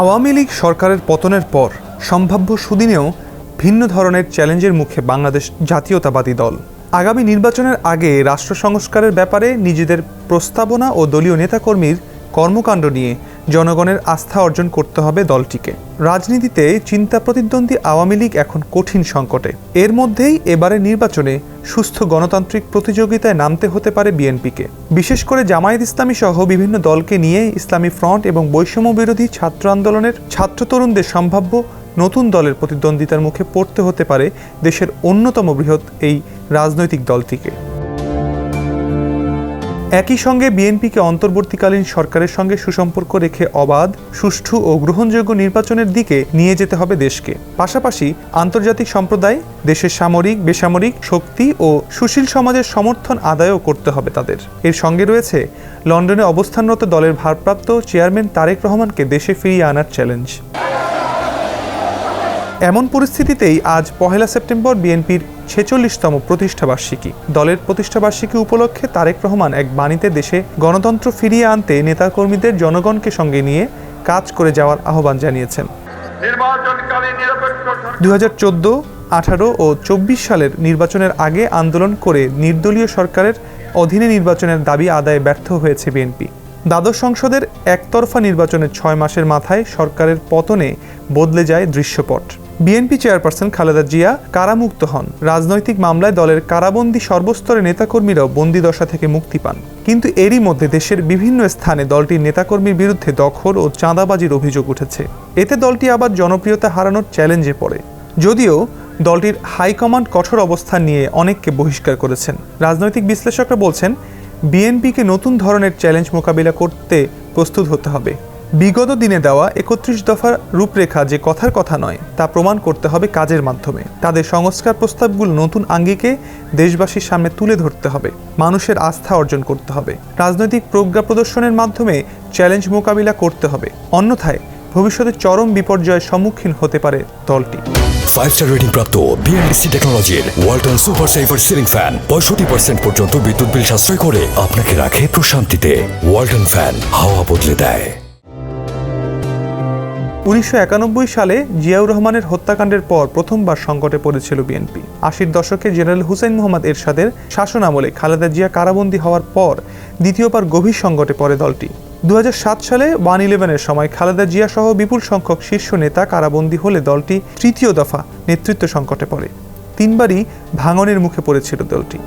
আওয়ামী লীগ সরকারের পতনের পর সম্ভাব্য সুদিনেও ভিন্ন ধরনের চ্যালেঞ্জের মুখে বাংলাদেশ জাতীয়তাবাদী দল। আগামী নির্বাচনের আগে রাষ্ট্র সংস্কারের ব্যাপারে নিজেদের প্রস্তাবনা ও দলীয় নেতাকর্মীর কর্মকাণ্ড নিয়ে জনগণের আস্থা অর্জন করতে হবে দলটিকে। রাজনীতিতে চিন্তা প্রতিদ্বন্দ্বী আওয়ামী লীগ এখন কঠিন সংকটে। এর মধ্যেই এবারে নির্বাচনে সুস্থ গণতান্ত্রিক প্রতিযোগিতায় নামতে হতে পারে বিএনপিকে। বিশেষ করে জামায়াত ইসলামী সহ বিভিন্ন দলকে নিয়ে ইসলামী ফ্রন্ট এবং বৈষম্য বিরোধী ছাত্র আন্দোলনের ছাত্র তরুণদের সম্ভাব্য নতুন দলের প্রতিদ্বন্দ্বিতার মুখে পড়তে হতে পারে দেশের অন্যতম বৃহৎ এই রাজনৈতিক দলটিকে। একই সঙ্গে বিএনপিকে অন্তর্বর্তীকালীন সরকারের সঙ্গে সুসম্পর্ক রেখে অবাধ, সুষ্ঠু ও গ্রহণযোগ্য নির্বাচনের দিকে নিয়ে যেতে হবে দেশকে। পাশাপাশি আন্তর্জাতিক সম্প্রদায়, দেশের সামরিক, বেসামরিক শক্তি ও সুশীল সমাজের সমর্থন আদায়ও করতে হবে তাদের। এর সঙ্গে রয়েছে লন্ডনে অবস্থানরত দলের ভারপ্রাপ্ত চেয়ারম্যান তারেক রহমানকে দেশে ফিরিয়ে আনার চ্যালেঞ্জ এমন পরিস্থিতিতেই আজ পহেলা সেপ্টেম্বর বিএনপির ছেচল্লিশতম প্রতিষ্ঠাবার্ষিকী। দলের প্রতিষ্ঠাবার্ষিকী উপলক্ষে তারেক রহমান এক বাণীতে দেশে গণতন্ত্র ফিরিয়ে আনতে নেতাকর্মীদের জনগণকে সঙ্গে নিয়ে কাজ করে যাওয়ার আহ্বান জানিয়েছেন। দু হাজার চোদ্দ আঠারো ও চব্বিশ সালের নির্বাচনের আগে আন্দোলন করে নির্দলীয় সরকারের অধীনে নির্বাচনের দাবি আদায়ে ব্যর্থ হয়েছে বিএনপি। দ্বাদশ সংসদের একতরফা নির্বাচনের ছয় মাসের মাথায় সরকারের পতনে বদলে যায় দৃশ্যপট। বিএনপি চেয়ারপারসন খালেদা জিয়া কারামুক্ত হন। রাজনৈতিক মামলায় দলের কারাবন্দী সর্বস্তরের নেতাকর্মীরাও বন্দিদশা থেকে মুক্তি পান। কিন্তু এরই মধ্যে দেশের বিভিন্ন স্থানে দলটির নেতাকর্মীর বিরুদ্ধে দখল ও চাঁদাবাজির অভিযোগ উঠেছে। এতে দলটি আবার জনপ্রিয়তা হারানোর চ্যালেঞ্জে পড়ে। যদিও দলটির হাইকমান্ড কঠোর অবস্থান নিয়ে অনেককে বহিষ্কার করেছেন। রাজনৈতিক বিশ্লেষকরা বলছেন, বিএনপিকে নতুন ধরনের চ্যালেঞ্জ মোকাবিলা করতে প্রস্তুত হতে হবে। বিগত দিনে দেওয়া একত্রিশ দফার রূপরেখা যে কথার কথা নয়, তা প্রমাণ করতে হবে কাজের মাধ্যমে। তাদের সংস্কার প্রস্তাবগুলো নতুন আঙ্গিকে দেশবাসীর সামনে তুলে ধরতে হবে, মানুষের আস্থা অর্জন করতে হবে। রাজনৈতিক প্রজ্ঞা প্রদর্শনের মাধ্যমে চ্যালেঞ্জ মোকাবিলা করতে হবে, অন্যথায় ভবিষ্যতে চরম বিপর্যয়ের সম্মুখীন হতে পারে দলটি। ফাইভ স্টার রেটিং প্রাপ্ত বিএনডিসি টেকনোলজির Walton super saver ceiling fan পঁয়ষট্টি পার্সেন্ট পর্যন্ত বিদ্যুৎ বিল সাশ্রয় করে আপনাকে রাখে প্রশান্তিতে। ওয়ালটন ফ্যান হাওয়া বদলে দেয়। উনিশশো একানব্বই সালে জিয়াউর রহমানের হত্যাকাণ্ডের পর প্রথমবার সংকটে পড়েছিল বিএনপি। আশির দশকে জেনারেল হুসেন মোহাম্মদ এরশাদের শাসন আমলে খালেদা জিয়া কারাবন্দী হওয়ার পর দ্বিতীয়বার গভীর সংকটে পড়ে দলটি। দু হাজার সাত সালে ওয়ান ইলেভেনের সময় খালেদা জিয়া সহ বিপুল সংখ্যক শীর্ষ নেতা কারাবন্দী হলে দলটি তৃতীয় দফা নেতৃত্ব সংকটে পড়ে। তিনবারই ভাঙনের মুখে পড়েছিল দলটি।